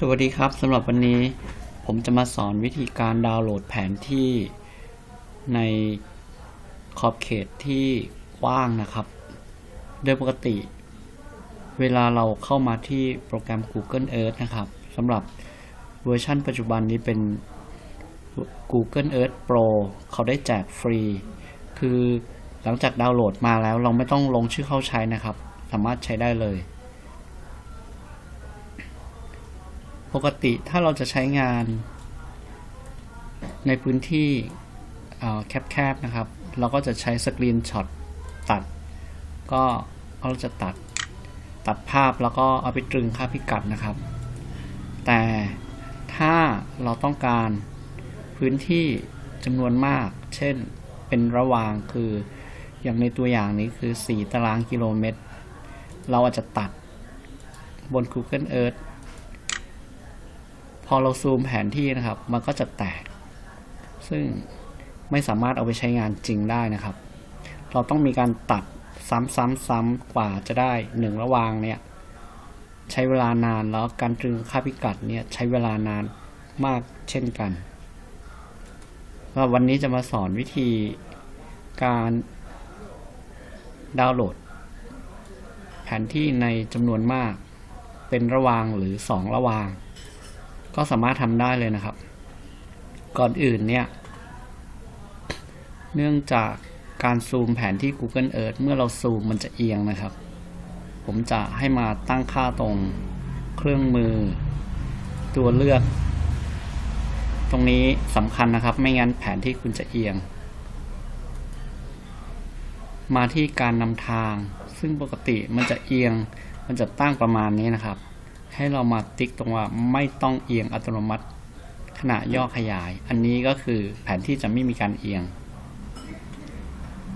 สวัสดีครับสำหรับวันนี้ผมจะมาสอนวิธีการดาวน์โหลดแผนที่ในขอบเขตที่กว้างนะครับ โดยปกติ เวลาเราเข้ามาที่โปรแกรม Google Earth นะครับสำหรับเวอร์ชันปัจจุบันนี้เป็น Google Earth Pro เขาได้แจกฟรี คือหลังจากดาวน์โหลดมาแล้วเราไม่ต้องลงชื่อเข้าใช้นะครับ สามารถใช้ได้เลย ปกติถ้าเราจะใช้งานในพื้นที่เอ่อแคบๆนะครับ เราก็จะใช้สกรีนช็อตตัด ก็เราจะตัดตัดภาพแล้วก็เอาไปตรึงค่าพิกัดนะครับ แต่ถ้าเราต้องการพื้นที่จำนวนมาก เช่นเป็นระหว่างคืออย่างในตัวอย่างนี้คือ 4 ตารางกิโลเมตร เราอาจจะตัดบน Google Earth พอเราซูมแผนที่นะครับ มันก็จะแตก ซึ่งไม่สามารถเอาไปใช้งานจริงได้นะครับ เราต้องมีการตัดซ้ำๆๆกว่าจะได้หนึ่งระวางเนี่ย ใช้เวลานานแล้วการตรึงค่าพิกัดเนี่ยใช้เวลานานมากเช่นกันก็วันนี้จะมาสอนวิธีการดาวน์โหลด แผนที่ในจำนวนมากเป็นระวางหรือ2ระวาง ก็สามารถทำได้เลยนะครับ ก่อนอื่นเนี่ย เนื่องจากการซูมแผนที่ Google Earth เมื่อเราซูมมันจะเอียงนะครับ ผมจะให้มาตั้งค่าตรงเครื่องมือ ตัวเลือก ตรงนี้สำคัญนะครับ ไม่งั้นแผนที่คุณจะเอียง มาที่การนำทาง ซึ่งปกติมันจะเอียง มันจะตั้งประมาณนี้นะครับ ให้เรามาติ๊กตรงว่าไม่ต้องเอียงอัตโนมัติ ขณะย่อขยาย อันนี้ก็คือแผนที่จะไม่มีการเอียง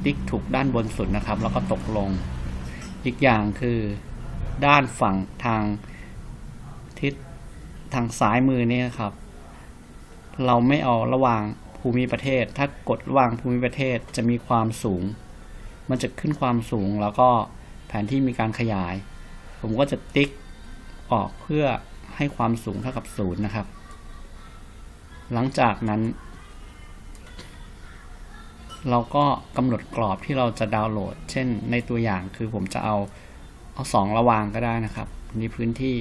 ติ๊กถูกด้านบนสุดนะครับ แล้วก็ตกลง อีกอย่างคือด้านฝั่งทางทิศทางซ้ายมือนี่นะครับ เราไม่เอาระหว่างภูมิประเทศ ถ้ากดระหว่างภูมิประเทศจะมีความสูง มันจะขึ้นความสูงแล้วก็แผนที่มีการขยาย ผมก็จะติ๊ก ออกเพื่อให้ความสูงเท่ากับศูนย์นะครับ หลังจากนั้น เราก็กำหนดกรอบที่เราจะดาวน์โหลด เช่นในตัวอย่างคือผมจะเอาเอาสองระวางก็ได้นะครับนี่พื้นที่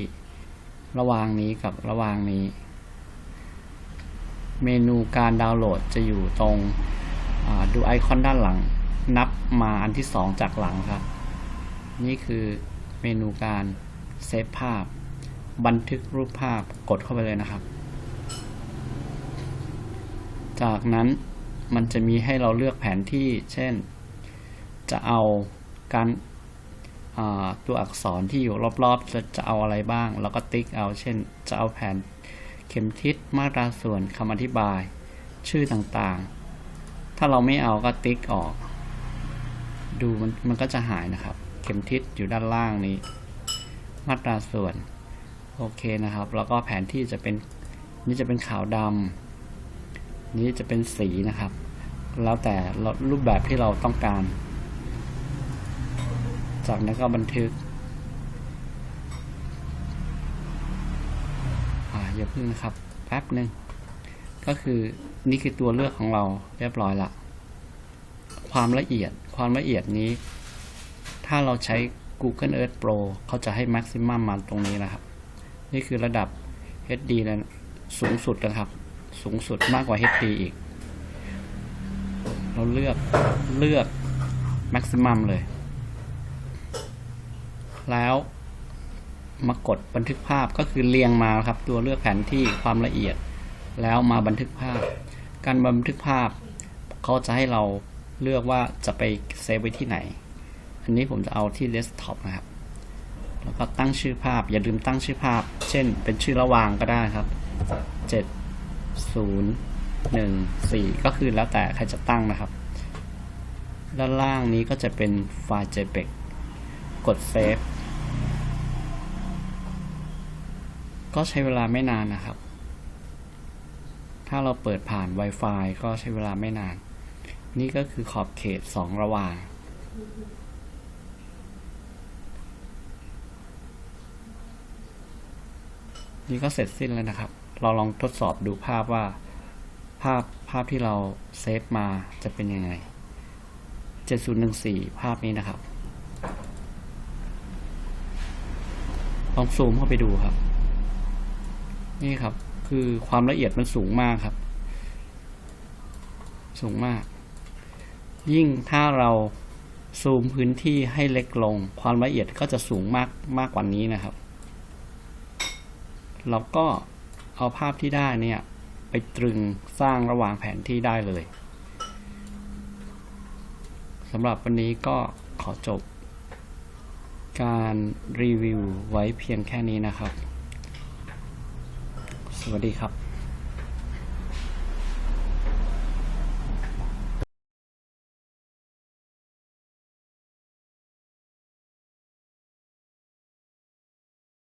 ระวางนี้กับระวางนี้ เมนูการดาวน์โหลดจะอยู่ตรงดูไอคอนด้านหลัง นับมาอันที่ 2 จากหลังครับ นี่คือเมนูการเซฟภาพ บันทึกรูปภาพกดเข้าไปเลยนะครับ จากนั้นมันจะมีให้เราเลือกแผนที่ เช่น จะเอาการตัวอักษรที่อยู่รอบๆ จะจะเอาอะไรบ้าง แล้วก็ติ๊กเอา เช่น จะเอาแผนเข็มทิศ มาตราส่วนคำอธิบาย ชื่อต่างๆ ถ้าเราไม่เอาก็ติ๊กออก ดูมันมันก็จะหายนะครับ เข็มทิศอยู่ด้านล่างนี้ มาตราส่วน โอเคนะครับ แล้วก็แผนที่จะเป็นนี่จะเป็นขาวดำนี้จะเป็นสีนะครับ แล้วแต่รูปแบบที่เราต้องการ จากนั้นก็บันทึกอ่าอย่าพึ่งนะครับแป๊บหนึ่งก็คือนี่คือตัวเลือกของเราเรียบร้อยละความละเอียดความละเอียดนี้ ถ้าเราใช้ Google Earth Pro เขาจะให้ maximum มาตรงนี้นะครับ นี่คือระดับ HD แล้วสูงสุดนะครับ สูงสุดมากกว่า HD อีก เราเลือกเลือก maximum เลย แล้วมากดบันทึกภาพก็คือเรียงมาครับ ตัวเลือกแผนที่ความละเอียด แล้วมาบันทึกภาพ การบันทึกภาพเขาจะให้เราเลือกว่าจะไปเซฟไว้ที่ไหน อันนี้ผมจะเอาที่เดสก์ท็อปนะครับ แล้วก็ตั้งชื่อภาพ อย่าลืมตั้งชื่อภาพ เช่น เป็นชื่อระวางก็ได้ครับ 7 0 1 4 ก็คือแล้วแต่ใครจะตั้งนะครับ ด้านล่างนี้ก็จะเป็นไฟล์ JPEG กดเซฟก็ใช้เวลาไม่นานนะครับ ถ้าเราเปิดผ่าน Wi-Fi ก็ใช้เวลาไม่นาน นี่ก็คือขอบเขต 2 ระหว่าง นี่ก็เสร็จสิ้นแล้วนะครับ เราลองทดสอบดูภาพว่า ภาพภาพที่เราเซฟมาจะเป็นยังไง 7014 ภาพนี้นะครับ ลองซูมเข้าไปดูครับ นี่ครับ คือความละเอียดมันสูงมากครับ สูงมาก ยิ่งถ้าเราซูมพื้นที่ให้เล็กลง ความละเอียดก็จะสูงมากมากกว่านี้นะครับ เราก็เอาภาพที่ได้เนี่ยไปตรึงสร้างระหว่างแผนที่ได้เลยสำหรับวันนี้ก็ขอจบ การรีวิวไว้เพียงแค่นี้นะครับ สวัสดีครับ